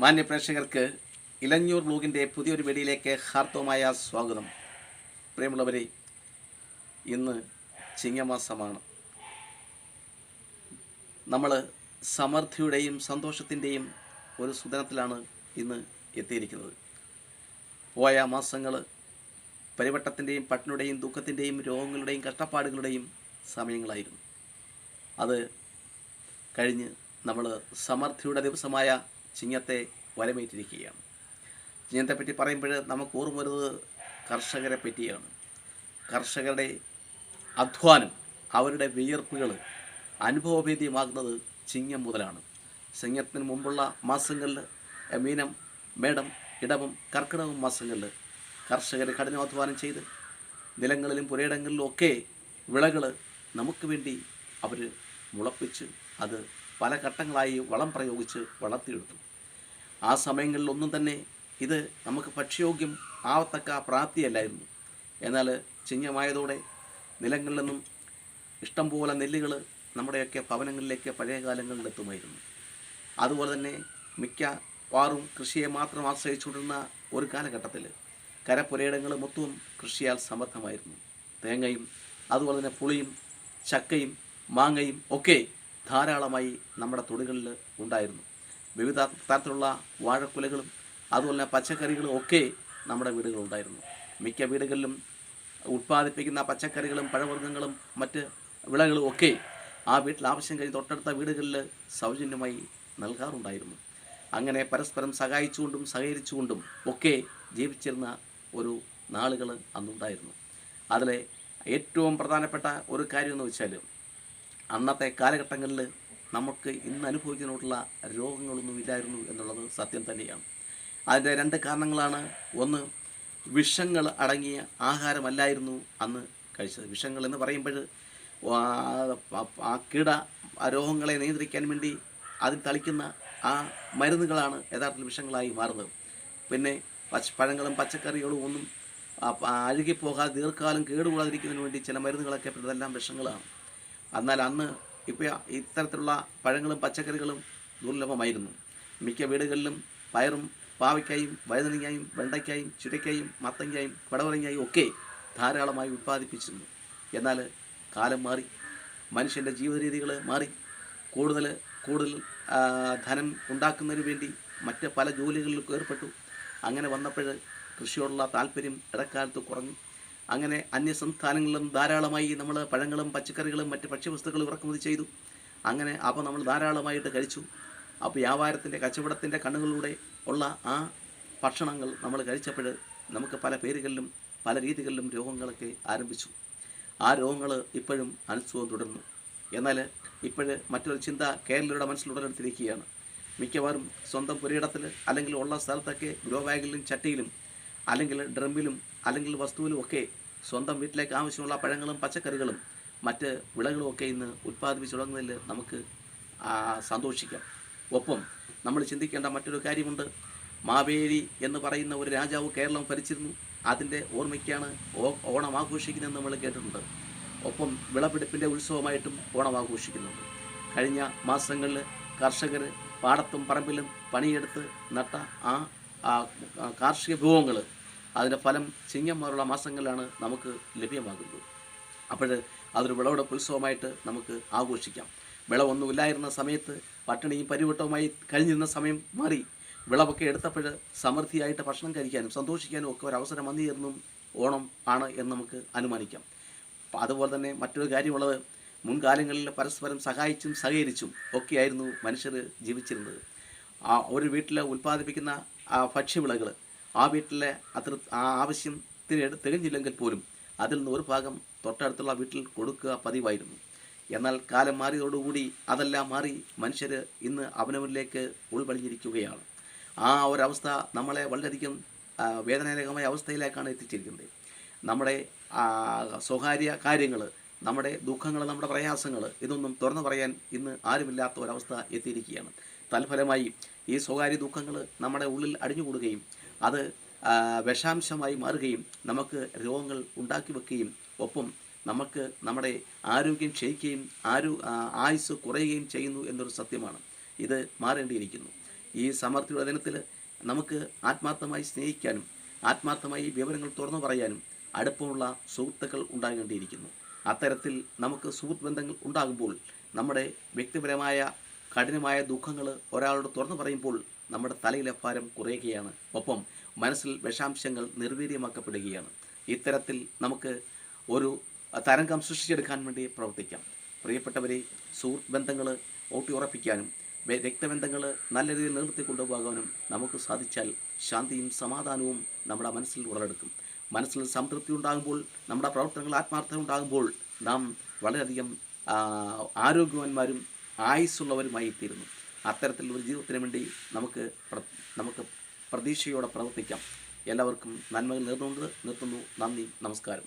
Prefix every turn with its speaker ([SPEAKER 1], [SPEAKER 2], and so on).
[SPEAKER 1] മാന്യ പ്രേക്ഷകർക്ക് ഇലഞ്ഞൂർ ബ്ലോഗിന്റെ പുതിയൊരു വീഡിയോയിലേക്ക് ഹാർദവമായ സ്വാഗതം. പ്രിയമുള്ളവരെ ഇന്ന് ചിങ്ങമാസമാണ്. നമ്മൾ സമൃദ്ധിയുടെയും സന്തോഷത്തിന്റെയും ഒരു സുദിനത്തിലാണ് ഇന്ന് എത്തിയിരിക്കുന്നത്. പോയ മാസങ്ങൾ പരിവട്ടത്തിന്റെയും പട്ടിണിയുടെയും ദുഃഖത്തിന്റെയും രോഗങ്ങളുടെയും കഷ്ടപ്പാടുകളുടെയും സമയങ്ങളായിരുന്നു. അത് കഴിഞ്ഞ് നമ്മൾ സമൃദ്ധിയുടെ ദിവസമായ ചിങ്ങത്തെ വരമേറ്റിരിക്കുകയാണ് ചിങ്ങത്തെപ്പറ്റി പറയുമ്പോൾ നമുക്ക് ഓർമ്മ വരുന്നത് കർഷകരെ പറ്റിയാണ്. കർഷകരുടെ അധ്വാനം അവരുടെ വിയർപ്പുകൾ അനുഭവഭേദ്യമാകുന്നത് ചിങ്ങം മുതലാണ്. ചിങ്ങത്തിന് മുമ്പുള്ള മാസങ്ങളിൽ മീനം മേടം ഇടവം കർക്കിടകം മാസങ്ങളിൽ കർഷകർ കഠിനാധ്വാനം ചെയ്ത് നിലങ്ങളിലും പുരയിടങ്ങളിലും ഒക്കെ വിളകൾ നമുക്ക് വേണ്ടി അവർ മുളപ്പിച്ച് അത് പല ഘട്ടങ്ങളായി വളം പ്രയോഗിച്ച് വളർത്തിയെടുത്തു. ആ സമയങ്ങളിലൊന്നും തന്നെ ഇത് നമുക്ക് ഭക്ഷ്യയോഗ്യം ആവത്തക്ക പ്രാപ്തിയല്ലായിരുന്നു. എന്നാൽ ചിങ്ങമായതോടെ നിലങ്ങളിൽ നിന്നും ഇഷ്ടംപോലെ നെല്ലുകൾ നമ്മുടെയൊക്കെ ഭവനങ്ങളിലേക്ക് പഴയ കാലങ്ങളിൽ എത്തുമായിരുന്നു. അതുപോലെ തന്നെ മിക്ക വാറും കൃഷിയെ മാത്രം ആശ്രയിച്ചുകൊണ്ടിരുന്ന ഒരു കാലഘട്ടത്തിൽ കരപ്പുരയിടങ്ങൾ മൊത്തവും കൃഷിയാൽ സമർത്ഥമായിരുന്നു തേങ്ങയും അതുപോലെ തന്നെ പുളിയും ചക്കയും മാങ്ങയും ഒക്കെ ധാരാളമായി നമ്മുടെ തൊടികളിൽ ഉണ്ടായിരുന്നു. വിവിധ തരത്തിലുള്ള വാഴക്കുലകളും അതുപോലെ തന്നെ പച്ചക്കറികളും ഒക്കെ നമ്മുടെ വീടുകളുണ്ടായിരുന്നു മിക്ക വീടുകളിലും ഉത്പാദിപ്പിക്കുന്ന പച്ചക്കറികളും പഴവർഗങ്ങളും മറ്റ് വിളകളും ഒക്കെ ആ വീട്ടിൽ ആവശ്യം കഴിഞ്ഞ് തൊട്ടടുത്ത വീടുകളിൽ സൗജന്യമായി നൽകാറുണ്ടായിരുന്നു. അങ്ങനെ പരസ്പരം സഹായിച്ചുകൊണ്ടും സഹകരിച്ചുകൊണ്ടും ഒക്കെ ജീവിച്ചിരുന്ന ഒരു നാളുകൾ അന്നുണ്ടായിരുന്നു. അതിലെ ഏറ്റവും പ്രധാനപ്പെട്ട ഒരു കാര്യം എന്ന് വെച്ചാൽ അന്നത്തെ കാലഘട്ടങ്ങളിൽ നമുക്ക് ഇന്ന് അനുഭവിക്കുന്നതിനുള്ള രോഗങ്ങളൊന്നും ഇല്ലായിരുന്നു എന്നുള്ളത് സത്യം തന്നെയാണ്. അതിന്റെ രണ്ട് കാരണങ്ങളാണ്. ഒന്ന് വിഷങ്ങൾ അടങ്ങിയ ആഹാരമല്ലായിരുന്നു അന്ന് കഴിച്ചത്. വിഷങ്ങൾ എന്ന് പറയുമ്പോൾ ആ കീട രോഗങ്ങളെ നിയന്ത്രിക്കാൻ വേണ്ടി അതിൽ തളിക്കുന്ന ആ മരുന്നുകളാണ് യഥാർത്ഥത്തിൽ വിഷങ്ങളായി മാറുന്നത്. പിന്നെ പച്ച പഴങ്ങളും പച്ചക്കറികളും ഒന്നും അഴുകിപ്പോകാതെ ദീർഘകാലം കേടുകൂടാതിരിക്കുന്നതിന് വേണ്ടി ചില മരുന്നുകളൊക്കെ ഇതെല്ലാം വിഷങ്ങളാണ്. എന്നാൽ അന്ന് ഇപ്പോൾ ഇത്തരത്തിലുള്ള പഴങ്ങളും പച്ചക്കറികളും ദുർലഭമായിരുന്നു. മിക്ക വീടുകളിലും പയറും പാവയ്ക്കായും വഴുതനങ്ങായും വെണ്ടയ്ക്കായും ചുരയ്ക്കായും മത്തങ്ങായും പടവലങ്ങായും ഒക്കെ ധാരാളമായി ഉൽപ്പാദിപ്പിച്ചിരുന്നു എന്നാൽ കാലം മാറി മനുഷ്യന്റെ ജീവിത രീതികൾ മാറി കൂടുതൽ കൂടുതൽ ധനം ഉണ്ടാക്കുന്നതിന് വേണ്ടി മറ്റ് പല ജോലികളിലും ഏർപ്പെട്ടു. അങ്ങനെ വന്നപ്പോൾ കൃഷിയോടുള്ള താല്പര്യം ഇടക്കാലത്ത് കുറഞ്ഞു. അങ്ങനെ അന്യ സംസ്ഥാനങ്ങളിലും ധാരാളമായി നമ്മൾ പഴങ്ങളും പച്ചക്കറികളും മറ്റ് ഭക്ഷ്യവസ്തുക്കളും ഇറക്കുമതി ചെയ്തു. അങ്ങനെ അപ്പോൾ നമ്മൾ ധാരാളമായിട്ട് കഴിച്ചു. അപ്പോൾ വ്യാപാരത്തിന്റെ കച്ചവടത്തിന്റെ കണ്ണുകളിലൂടെ ഉള്ള ആ ഭക്ഷണങ്ങൾ നമ്മൾ കഴിച്ചപ്പോൾ നമുക്ക് പല പേരുകളിലും പല രീതികളിലും രോഗങ്ങളൊക്കെ ആരംഭിച്ചു. ആ രോഗങ്ങൾ ഇപ്പോഴും അനുസവം തുടർന്നു എന്നാൽ ഇപ്പോഴ് മറ്റൊരു ചിന്ത കേരളയുടെ മനസ്സിൽ ഉടലെടുത്തിരിക്കുകയാണ് മിക്കവാറും സ്വന്തം പുരയിടത്തിൽ അല്ലെങ്കിൽ ഉള്ള സ്ഥലത്തൊക്കെ ഗ്രോ ബാഗിലും ചട്ടിയിലും അല്ലെങ്കിൽ ഡ്രമ്മിലും അല്ലെങ്കിൽ വസ്തുവിലും ഒക്കെ സ്വന്തം വീട്ടിലേക്ക് ആവശ്യമുള്ള പഴങ്ങളും പച്ചക്കറികളും മറ്റ് വിളകളും ഒക്കെ ഇന്ന് ഉൽപ്പാദിപ്പിച്ചു തുടങ്ങുന്നതിൽ നമുക്ക് സന്തോഷിക്കാം. ഒപ്പം നമ്മൾ ചിന്തിക്കേണ്ട മറ്റൊരു കാര്യമുണ്ട്. മാവേലി എന്ന് പറയുന്ന ഒരു രാജാവ് കേരളം ഭരിച്ചിരുന്നു. അതിന്റെ ഓർമ്മയ്ക്കാണ് ഓണം ആഘോഷിക്കുന്നതെന്ന് നമ്മൾ കേട്ടിട്ടുണ്ട്. ഒപ്പം വിളവെടുപ്പിന്റെ ഉത്സവമായിട്ടും ഓണം ആഘോഷിക്കുന്നുണ്ട് കഴിഞ്ഞ മാസങ്ങളിൽ കർഷകർ പാടത്തും പറമ്പിലും പണിയെടുത്ത് നട്ട ആ, കാർഷിക വിഭവങ്ങൾ അതിന്റെ ഫലം ചിങ്ങം പോലുള്ള മാസങ്ങളിലാണ് നമുക്ക് ലഭ്യമാകുന്നത്. അപ്പോൾ അതൊരു വിളവെടുപ്പ് ഉത്സവമായിട്ട് നമുക്ക് ആഘോഷിക്കാം. വിളവൊന്നുമില്ലായിരുന്ന സമയത്ത് പട്ടിണിയും പരിവട്ടവുമായി കഴിഞ്ഞിരുന്ന സമയം മാറി വിളവൊക്കെ എടുത്തപ്പോൾ സമൃദ്ധിയായിട്ട് ഭക്ഷണം കഴിക്കാനും സന്തോഷിക്കാനും ഒക്കെ ഒരു അവസരം വന്നുചേർന്നും ഓണം ആണ് എന്ന് നമുക്ക് അനുമാനിക്കാം. അതുപോലെ തന്നെ മറ്റൊരു കാര്യമുള്ളത് മുൻകാലങ്ങളിൽ പരസ്പരം സഹായിച്ചും സഹകരിച്ചും ഒക്കെയായിരുന്നു മനുഷ്യർ ജീവിച്ചിരുന്നത്. ആ ഒരു വീട്ടിൽ ഉൽപ്പാദിപ്പിക്കുന്ന ആ ഭക്ഷ്യവിളകൾ ആ വീട്ടിലെ അത്ര ആ ആവശ്യത്തിന് തികഞ്ഞില്ലെങ്കിൽ പോലും അതിൽ നിന്ന് ഒരു ഭാഗം തൊട്ടടുത്തുള്ള വീട്ടിൽ കൊടുക്കുക പതിവായിരുന്നു. എന്നാൽ കാലം മാറിയതോടുകൂടി അതെല്ലാം മാറി മനുഷ്യർ ഇന്ന് അവനവനിലേക്ക് ഉൾവലിഞ്ഞിരിക്കുകയാണ്. ആ ഒരവസ്ഥ നമ്മളെ വളരെയധികം വേദനാജനകമായ അവസ്ഥയിലേക്കാണ് എത്തിച്ചിരിക്കുന്നത്. നമ്മുടെ സ്വകാര്യ കാര്യങ്ങൾ നമ്മുടെ ദുഃഖങ്ങൾ നമ്മുടെ പ്രയാസങ്ങൾ ഇതൊന്നും തുറന്നു പറയാൻ ഇന്ന് ആരുമില്ലാത്ത ഒരവസ്ഥ എത്തിയിരിക്കുകയാണ്. തൽഫലമായി ഈ സ്വകാര്യ ദുഃഖങ്ങൾ നമ്മുടെ ഉള്ളിൽ അടിഞ്ഞുകൂടുകയും അത് വിഷാംശമായി മാറുകയും നമുക്ക് രോഗങ്ങൾ ഉണ്ടാക്കി വെക്കുകയും ഒപ്പം നമുക്ക് നമ്മുടെ ആരോഗ്യം ക്ഷയിക്കുകയും ആരോ ആയുസ് കുറയുകയും ചെയ്യുന്നു എന്നൊരു സത്യമാണ്. ഇത് മാറേണ്ടിയിരിക്കുന്നു. ഈ സമർത്ഥിയുടെ ദിനത്തിൽ നമുക്ക് ആത്മാർത്ഥമായി സ്നേഹിക്കാനും ആത്മാർത്ഥമായി വിവരങ്ങൾ തുറന്നു പറയാനും അടുപ്പമുള്ള സുഹൃത്തുക്കൾ ഉണ്ടാകേണ്ടിയിരിക്കുന്നു. അത്തരത്തിൽ നമുക്ക് സുഹൃത്ത് ബന്ധങ്ങൾ ഉണ്ടാകുമ്പോൾ നമ്മുടെ വ്യക്തിപരമായ കഠിനമായ ദുഃഖങ്ങൾ ഒരാളോട് തുറന്നു പറയുമ്പോൾ നമ്മുടെ തലയിലെ ഭാരം കുറയുകയാണ്. ഒപ്പം മനസ്സിൽ വിഷാംശങ്ങൾ നിർവീര്യമാക്കപ്പെടുകയാണ്. ഇത്തരത്തിൽ നമുക്ക് ഒരു തരംഗം സൃഷ്ടിച്ചെടുക്കാൻ വേണ്ടി പ്രവർത്തിക്കാം. പ്രിയപ്പെട്ടവരെ സുഹൃത്ത് ബന്ധങ്ങൾ ഊട്ടിയുറപ്പിക്കാനും വെ- രക്തബന്ധങ്ങൾ നല്ല രീതിയിൽ നിലനിർത്തി കൊണ്ടുപോകാനും നമുക്ക് സാധിച്ചാൽ ശാന്തിയും സമാധാനവും നമ്മുടെ മനസ്സിൽ ഉടലെടുക്കും. മനസ്സിൽ സംതൃപ്തി ഉണ്ടാകുമ്പോൾ നമ്മുടെ പ്രവർത്തനങ്ങൾ ആത്മാർത്ഥത ഉണ്ടാകുമ്പോൾ നാം വളരെയധികം ആരോഗ്യവാന്മാരും ആയുസ്സുള്ളവരുമായി തീരുന്നു അത്തരത്തിലുള്ള ഒരു ജീവിതത്തിന് വേണ്ടി നമുക്ക് നമുക്ക് പ്രതീക്ഷയോടെ പ്രവർത്തിക്കാം. എല്ലാവർക്കും നന്മകൾ നേർന്നുകൊണ്ട് നിർത്തുന്നു. നന്ദി നമസ്കാരം.